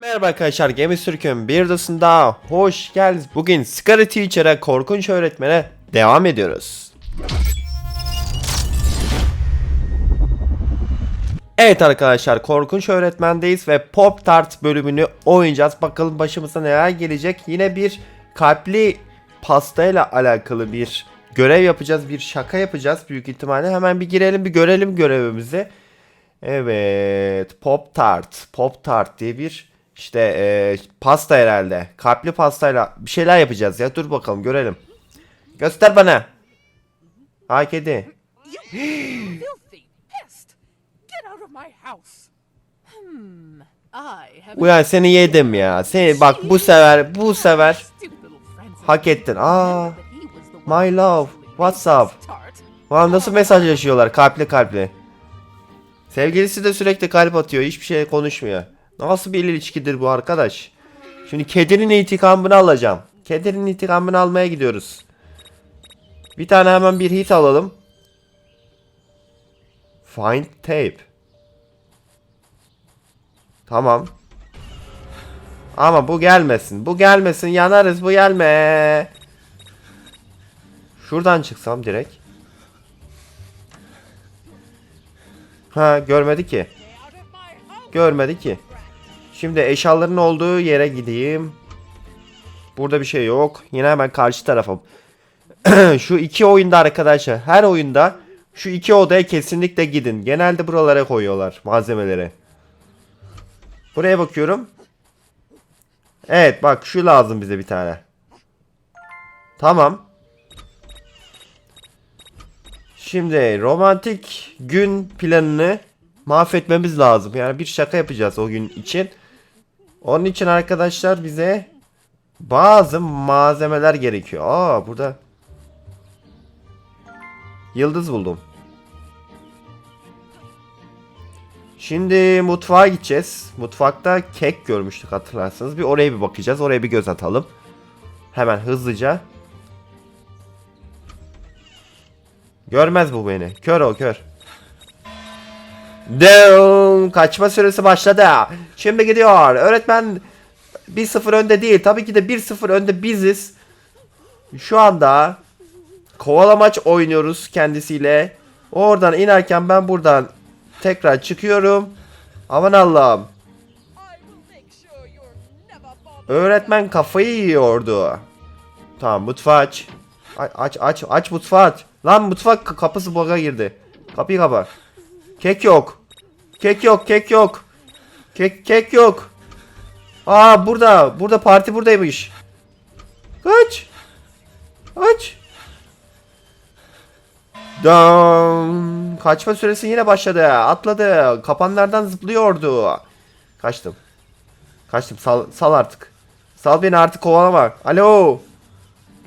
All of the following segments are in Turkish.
Merhaba arkadaşlar Gemi Sürkün bir odasında hoş geldiniz. Bugün Scary Teacher'a korkunç öğretmene devam ediyoruz. Evet arkadaşlar korkunç öğretmendeyiz ve Pop Tart bölümünü oynayacağız. Bakalım başımıza neler gelecek. Yine bir kalpli pastayla alakalı bir görev yapacağız. Bir şaka yapacağız büyük ihtimalle. Hemen bir girelim bir görelim görevimizi. Evet Pop Tart. Pop Tart diye bir işte e, pasta herhalde. Kalpli pastayla bir şeyler yapacağız ya. Dur bakalım görelim. Göster bana. Ay kedi. Uyan seni yedim ya. Seni bak bu sefer bu friends. hak ettin. Aa. My love. What's up? this tart. Lan nasıl mesajlaşıyorlar kalpli kalpli. Sevgilisi de sürekli kalp atıyor. Hiçbir şey konuşmuyor. Nasıl bir ilişkidir bu arkadaş? Şimdi kedinin intikamını alacağım. Kedinin intikamını almaya gidiyoruz. Bir tane hemen bir hit alalım. Find tape. Tamam. Ama bu gelmesin. Bu gelmesin. Yanarız. Bu gelme. Şuradan çıksam direkt. Ha görmedi ki. Görmedi ki. Şimdi eşyaların olduğu yere gideyim. Burada bir şey yok. Yine hemen karşı tarafa. şu iki oyunda arkadaşlar. Her oyunda şu iki odaya kesinlikle gidin. Genelde buralara koyuyorlar malzemeleri. Buraya bakıyorum. Evet bak şu lazım bize bir tane. Tamam. Şimdi romantik gün planını mahvetmemiz lazım. Yani bir şaka yapacağız o gün için. Onun için arkadaşlar bize bazı malzemeler gerekiyor. Aa burada yıldız buldum. Şimdi mutfağa gideceğiz. Mutfakta kek görmüştük hatırlarsanız. Bir oraya bir bakacağız. Oraya bir göz atalım. Hemen hızlıca. Görmez bu beni. Kör o kör. Deum, kaçma süresi başladı. Şimdi gidiyor. Öğretmen 1-0 önde değil. Tabii ki de 1-0 önde biziz. Şu anda kovalamaç oynuyoruz kendisiyle. Oradan inerken ben buradan tekrar çıkıyorum. Aman Allah'ım. Öğretmen kafayı yiyordu. Tamam mutfağı aç. Aç aç aç mutfağı aç. Lan mutfak kapısı boga girdi. Kapıyı kapa. Kek yok. Kek yok kek yok. Kek kek yok. Aa burada. Burada parti buradaymış. Kaç. Kaç. Dam. Kaçma süresi yine başladı. Atladı. Kapanlardan zıplıyordu. Kaçtım. Kaçtım. Sal, sal artık. Sal beni artık kovalama. Alo.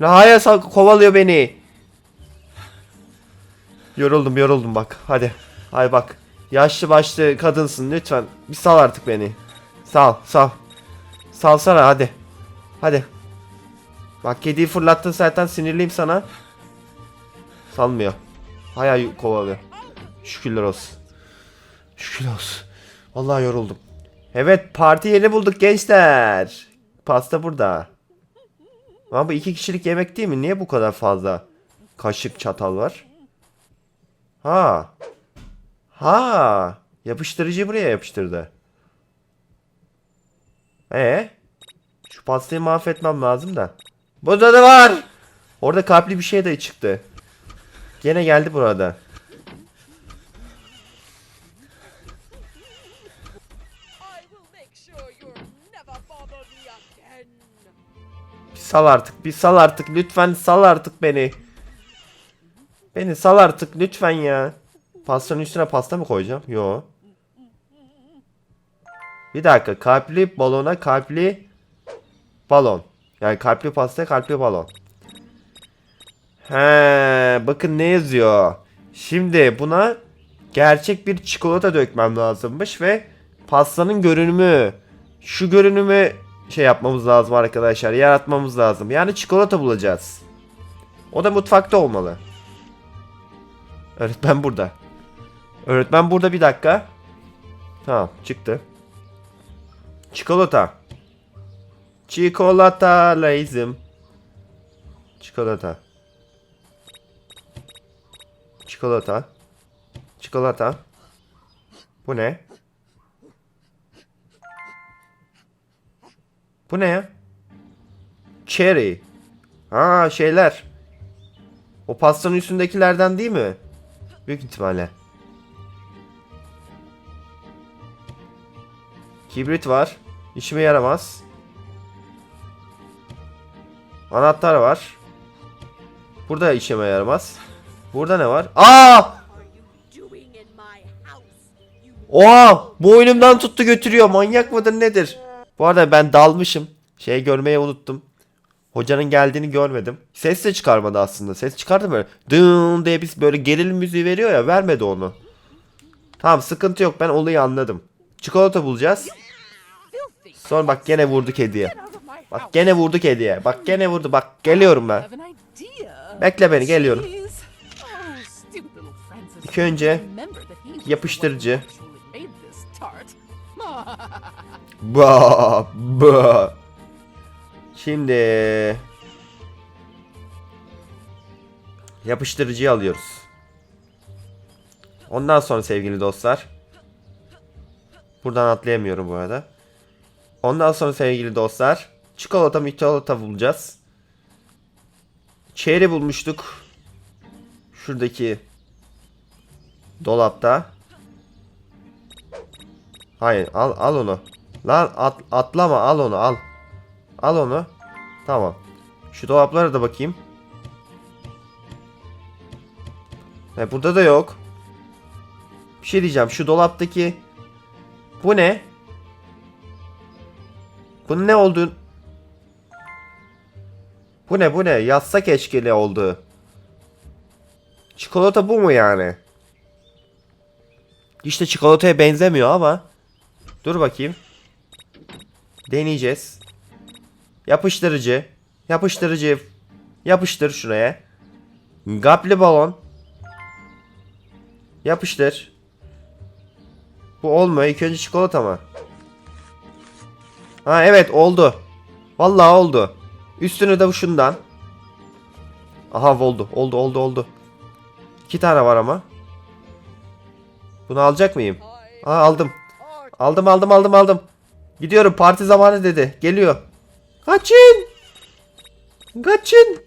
Hayır sal, kovalıyor beni. Yoruldum yoruldum bak. Hadi. Hay bak. Yaşlı başlı kadınsın lütfen. Bir sal artık beni. Sal sal. Salsana hadi. Hadi. Bak kediyi fırlattın zaten sinirliyim sana. Salmıyor. Hay kovalıyor. Şükürler olsun. Şükürler olsun. Vallahi yoruldum. Evet parti yeri bulduk gençler. Pasta burada. Ama bu iki kişilik yemek değil mi? Niye bu kadar fazla kaşık çatal var? Ha. Ha. Yapıştırıcı buraya yapıştırdı. E Şu pastayı mahvetmem lazım da. Burada da var. Orada kalpli bir şey de çıktı. Gene geldi burada. Bir sal artık, bir sal artık. Lütfen sal artık beni. Beni sal artık lütfen ya. Pastanın üstüne pasta mı koyacağım? Yo. Bir dakika. Kalpli balona kalpli balon. Yani kalpli pasta kalpli balon. He, bakın ne yazıyor. Şimdi buna gerçek bir çikolata dökmem lazımmış ve pastanın görünümü şu görünümü şey yapmamız lazım arkadaşlar. Yaratmamız lazım. Yani çikolata bulacağız. O da mutfakta olmalı. Öğretmen burada. Öğretmen burada bir dakika. Tamam çıktı. Çikolata. Çikolata lazım. Çikolata. Çikolata. Çikolata. Bu ne? Bu ne ya? Cherry. Ha şeyler. O pastanın üstündekilerden değil mi? Büyük ihtimalle. Kibrit var. İşime yaramaz. Anahtar var. Burada işime yaramaz. Burada ne var? Aa! Oha! Boynumdan tuttu götürüyor. Manyak mıdır nedir? Bu arada ben dalmışım. Şey görmeyi unuttum. Hocanın geldiğini görmedim. Ses de çıkarmadı aslında. Ses çıkardı böyle. Dın diye biz böyle gerilim müziği veriyor ya. Vermedi onu. Tamam sıkıntı yok. Ben olayı anladım. Çikolata bulacağız. Sonra bak gene vurdu kediye. Bak gene vurdu kediye. Bak gene vurdu. Bak geliyorum ben. Bekle beni geliyorum. İlk önce yapıştırıcı. Ba ba. Şimdi yapıştırıcıyı alıyoruz. Ondan sonra sevgili dostlar. Buradan atlayamıyorum bu arada. Ondan sonra sevgili dostlar. Çikolata mikolata bulacağız. Çeyre bulmuştuk. Şuradaki dolapta. Hayır al al onu. Lan at, atlama al onu al. Al onu. Tamam. Şu dolaplara da bakayım. E, burada da yok. Bir şey diyeceğim. Şu dolaptaki bu ne? Bunun ne olduğunu Bu ne bu ne? Yatsa keşkeli oldu. Çikolata bu mu yani? İşte çikolataya benzemiyor ama. Dur bakayım. Deneyeceğiz. Yapıştırıcı. Yapıştırıcı. Yapıştır şuraya. Gapli balon. Yapıştır. Bu olmuyor. İlk önce çikolata mı? Ha evet oldu. Vallahi oldu. Üstünü de bu şundan. Aha oldu. Oldu oldu oldu. İki tane var ama. Bunu alacak mıyım? Aa aldım. Aldım aldım aldım aldım. Gidiyorum parti zamanı dedi. Geliyor. Kaçın. Kaçın.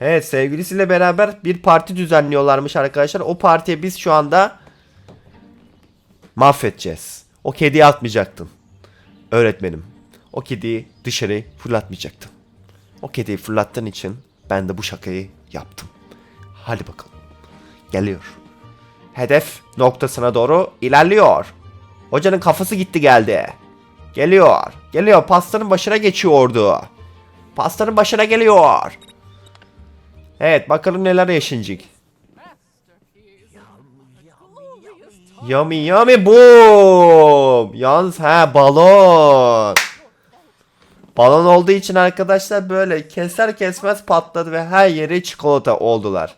Evet sevgilisiyle beraber bir parti düzenliyorlarmış arkadaşlar. O partiye biz şu anda mahvedeceğiz. O kediyi atmayacaktın. Öğretmenim. O kediyi dışarı fırlatmayacaktın. O kediyi fırlattığın için ben de bu şakayı yaptım. Hadi bakalım. Geliyor. Hedef noktasına doğru ilerliyor. Hocanın kafası gitti geldi. Geliyor. Geliyor. Pastanın başına geçiyordu. Pastanın başına geliyor. Evet bakalım neler yaşanacak. Yummy yummy boom. Yalnız ha balon. Balon olduğu için arkadaşlar böyle keser kesmez patladı ve her yeri çikolata oldular.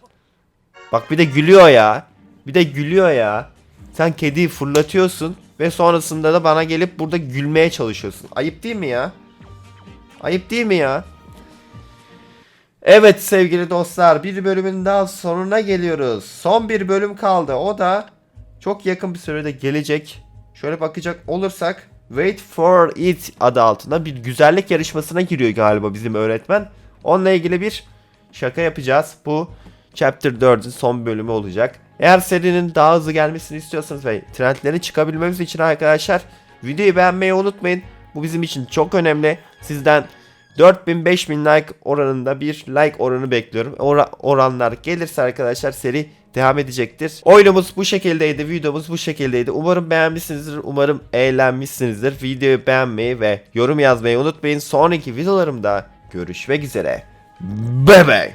Bak bir de gülüyor ya. Bir de gülüyor ya. Sen kediyi fırlatıyorsun ve sonrasında da bana gelip burada gülmeye çalışıyorsun. Ayıp değil mi ya? Ayıp değil mi ya? Evet sevgili dostlar bir bölümün daha sonuna geliyoruz. Son bir bölüm kaldı. O da çok yakın bir sürede gelecek. Şöyle bakacak olursak Wait for it adı altında bir güzellik yarışmasına giriyor galiba bizim öğretmen. Onunla ilgili bir şaka yapacağız. Bu Chapter 4'ün son bölümü olacak. Eğer serinin daha hızlı gelmesini istiyorsanız ve trendlerin çıkabilmemiz için arkadaşlar videoyu beğenmeyi unutmayın. Bu bizim için çok önemli. Sizden 4000-5000 like oranında bir like oranı bekliyorum. Ora- oranlar gelirse arkadaşlar seri devam edecektir. Oyunumuz bu şekildeydi. Videomuz bu şekildeydi. Umarım beğenmişsinizdir. Umarım eğlenmişsinizdir. Videoyu beğenmeyi ve yorum yazmayı unutmayın. Sonraki videolarımda görüşmek üzere. Bye bye.